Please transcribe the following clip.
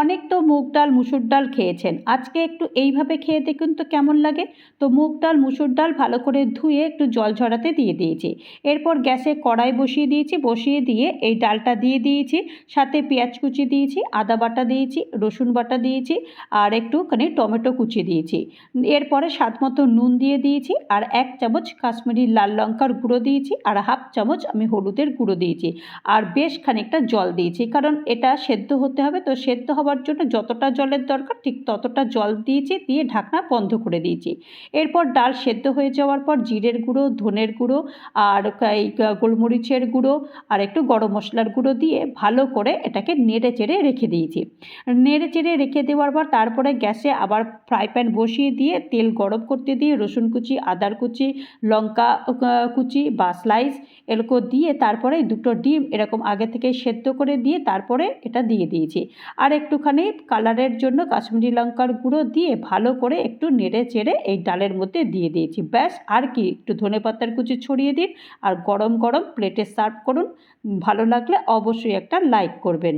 অনেক তো মুগ ডাল, মুসুর ডাল খেয়েছেন। আজকে একটু এইভাবে খেয়ে দেখুন তো কেমন লাগে। তো মুগ ডাল, মুসুর ডাল ভালো করে ধুয়ে একটু জল ঝরাতে দিয়ে দিয়েছি। এরপর গ্যাসে কড়াই বসিয়ে দিয়েছি, বসিয়ে দিয়ে এই ডালটা দিয়ে দিয়েছি। সাথে পেঁয়াজ কুচি দিয়েছি, আদা বাটা দিয়েছি, রসুন বাটা দিয়েছি আর একটুখানি টমেটো কুচি দিয়েছি। এরপরে স্বাদ মতো নুন দিয়ে দিয়েছি আর এক চামচ কাশ্মীরি লাল লঙ্কার গুঁড়ো দিয়েছি আর হাফ চামচ আমি হলুদের গুঁড়ো দিয়েছি। আর বেশ খানিকটা জল দিয়েছি কারণ এটা সেদ্ধ হতে হবে, তো সেদ্ধ হওয়ার জন্য যতটা জলের দরকার ঠিক ততটা জল দিয়েছি, দিয়ে ঢাকনা বন্ধ করে দিয়েছি। এরপর ডাল সেদ্ধ হয়ে যাওয়ার পর জিরের গুঁড়ো, ধনের গুঁড়ো আর এই গোলমরিচের গুঁড়ো আর একটু গরম মশলার গুঁড়ো দিয়ে ভালো করে এটাকে নেড়ে চেড়ে রেখে দিয়েছি। নেড়ে চেড়ে রেখে দেওয়ার পর তারপরে গ্যাসে আবার ফ্রাই প্যান বসিয়ে দিয়ে তেল গরম করতে দিয়ে রসুন কুচি, আদার কুচি, লঙ্কা কুচি বা স্লাইস এরকম দিয়ে তারপরে দুটো ডিম এরকম আগে থেকে সেদ্ধ করে দিয়ে তারপরে এটা দিয়ে দিয়েছি। আর একটুখানি কালারের জন্য কাশ্মীরি লঙ্কার গুঁড়ো দিয়ে ভালো করে একটু নেড়ে চেড়ে এই ডালের মধ্যে দিয়ে দিয়েছি। ব্যাস, আর কি, একটু ধনে পাতার কুচি ছড়িয়ে দিন আর গরম গরম প্লেটে সার্ভ করুন। ভালো লাগলে অবশ্যই একটা লাইক করবেন।